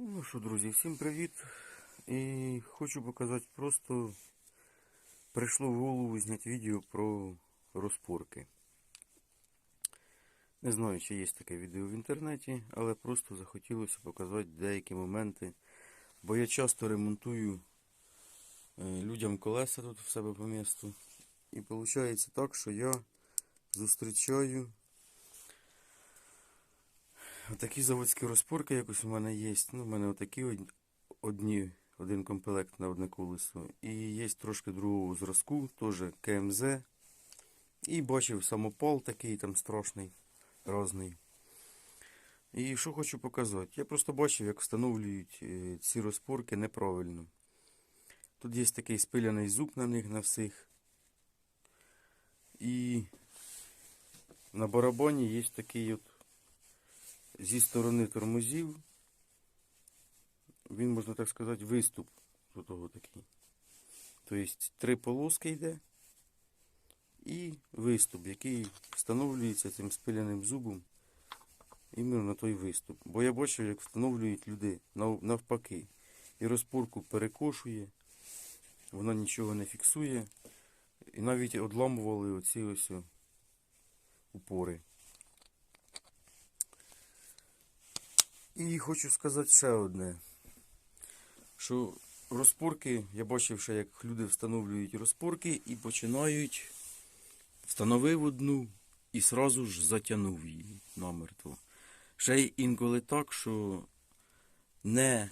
Ну що, друзі, всім привіт. І хочу показати просто прийшло в голову зняти відео про розпорки. Не знаю, чи є таке відео в інтернеті, але просто захотілося показати деякі моменти. Бо я часто ремонтую е, людям колеса тут в себе по місту. І виходить так, що я зустрічаю Такі заводські розпорки якось у мене є. Ну, у мене отакі одні, один комплект на одне колесо. І є трошки другого зразку, теж КМЗ. І бачив самопал такий там страшний, різний. І що хочу показати. Я просто бачив, як встановлюють е, ці розпорки неправильно. Тут є такий спиляний зуб на них на всіх. І на барабані є такий от зі сторони тормозів. Він, можна так сказати, виступ до того такий. Тобто три полоски йде і виступ, який встановлюється цим спиляним зубом іменно на той виступ. Бо я бачив, як встановлюють люди навпаки. І розпорку перекошує, вона нічого не фіксує. І навіть одламували оці ось упори. І хочу сказати ще одне, що розпорки, я бачив, що як люди встановлюють розпорки і починають, встановив одну і сразу ж затягнув її намертво. Ще й інколи так, що не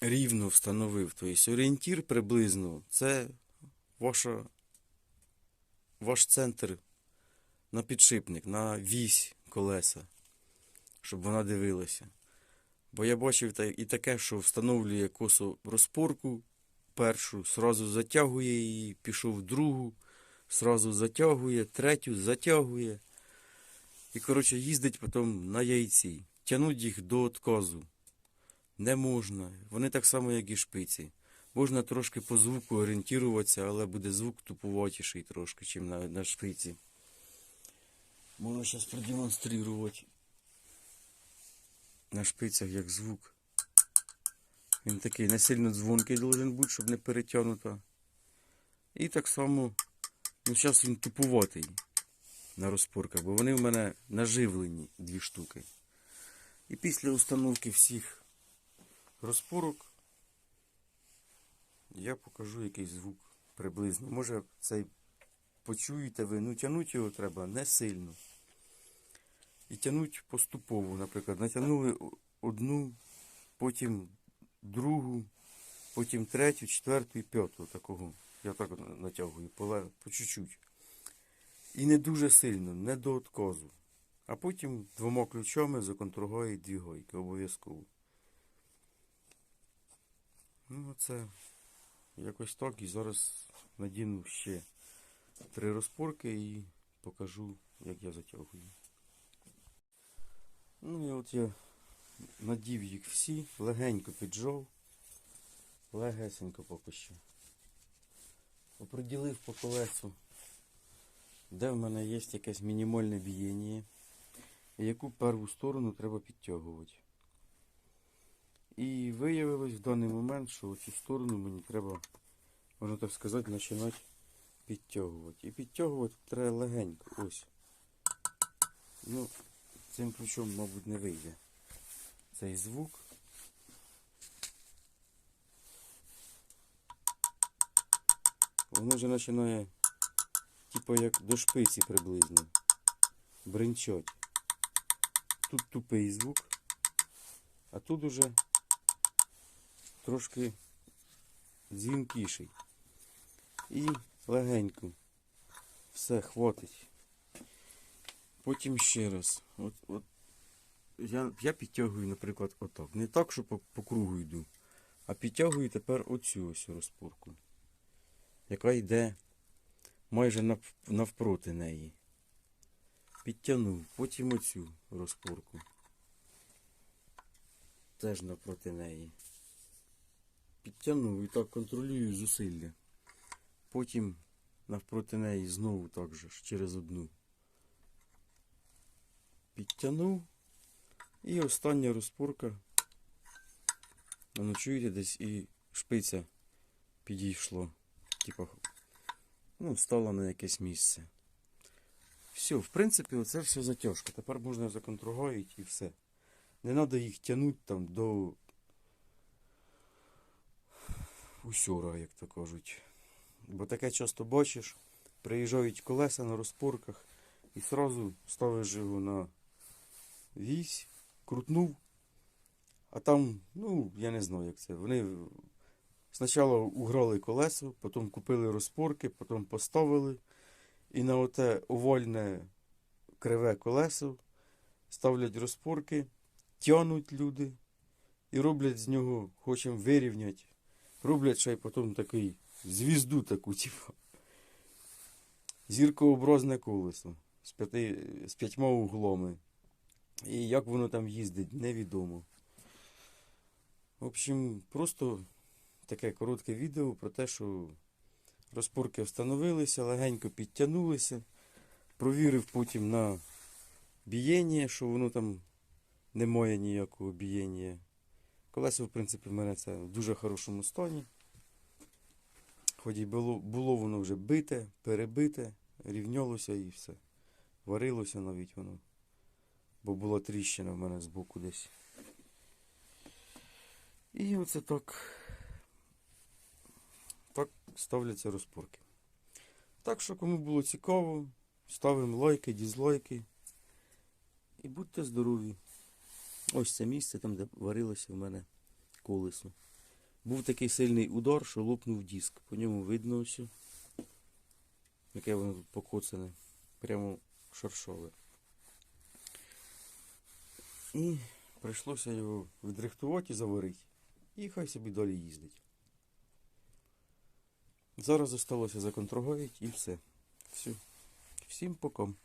рівно встановив. Тобто орієнтір приблизно це ваша, ваш центр на підшипник, на вісь колеса щоб вона дивилася. Бо я бачив і таке, що встановлює косо розпорку першу, сразу затягує її, пішов другу, сразу затягує, третю затягує. І, коротше, їздить потім на яйці. Тянуть їх до отказу. Не можна. Вони так само, як і шпиці. Можна трошки по звуку орієнтуватися, але буде звук тупуватіший трошки, чим на, на шпиці. Можу зараз продемонструвати на шпицях як звук. Він такий не сильно дзвонкий должен бути, щоб не перетягнуто. І так само, ну зараз він тупуватий на розпорках, бо вони в мене наживлені дві штуки. І після установки всіх розпорок я покажу якийсь звук приблизно. Може цей почуєте ви, ну тягнуть його треба не сильно. І тягнуть поступово, наприклад, натягнули одну, потім другу, потім третю, четверту і п'яту такого. Я так натягую, по чуть-чуть. І не дуже сильно, не до отказу. А потім двома ключами за контрагої дві гойки, обов'язково. Ну, оце якось так. І зараз надіну ще три розпорки і покажу, як я затягую. Ну і от я надів їх всі, легенько піджов, легесенько поки що. Оприділив по колесу, де в мене є якесь мінімальне бієння, яку перву сторону треба підтягувати. І виявилось в даний момент, що цю сторону мені треба, можна так сказати, починати підтягувати. І підтягувати треба легенько. Ось. Ну, цим ключом, мабуть, не вийде цей звук. Воно вже починає, типу як до шпиці приблизно. Бринчать. Тут тупий звук, а тут уже трошки дзвінкіший. І легенько. Все, хватить. Потім ще раз. От, от, я, я підтягую, наприклад, отак. Не так, що по, по кругу йду, а підтягую тепер оцю ось розпорку, яка йде майже нав, навпроти неї. Підтягнув, потім оцю розпорку. Теж навпроти неї. Підтягнув і так контролюю зусилля. Потім навпроти неї знову так же через одну підтягнув. І остання розпорка Ну, чуєте, десь і шпиця підійшло. Типа, ну, стало на якесь місце. Все, в принципі, оце все затяжка. Тепер можна законтрагувати і все. Не треба їх тягнути там до усьора, як то кажуть. Бо таке часто бачиш, приїжджають колеса на розпорках і сразу ставиш його на вісь, крутнув, а там, ну, я не знаю, як це. Вони спочатку уграли колесо, потім купили розпорки, потім поставили. І на оте овальне криве колесо ставлять розпорки, тянуть люди і роблять з нього, хочемо вирівняти. Роблять ще й потім такий звізду таку, типу. Зіркообразне колесо з, п'яти, з п'ятьма углами. І як воно там їздить, невідомо. В общем, просто таке коротке відео про те, що розпорки встановилися, легенько підтягнулися. Провірив потім на бієння, що воно там не має ніякого бієння. Колесо, в принципі, в мене це в дуже хорошому стані. Хоч і було, було воно вже бите, перебите, рівнялося і все. Варилося навіть воно. Бо була тріщина в мене збоку десь. І оце так. Так ставляться розпорки. Так що, кому було цікаво, ставимо лайки, дізлайки. І будьте здорові. Ось це місце, там, де варилося в мене колесо. Був такий сильний удар, що лопнув диск. По ньому видно ось. Яке воно тут покоцане. Прямо шаршове. І прийшлося його відрихтувати і заварити. І хай собі далі їздить. Зараз залишилося законтрогувати і все. все. Всім поком.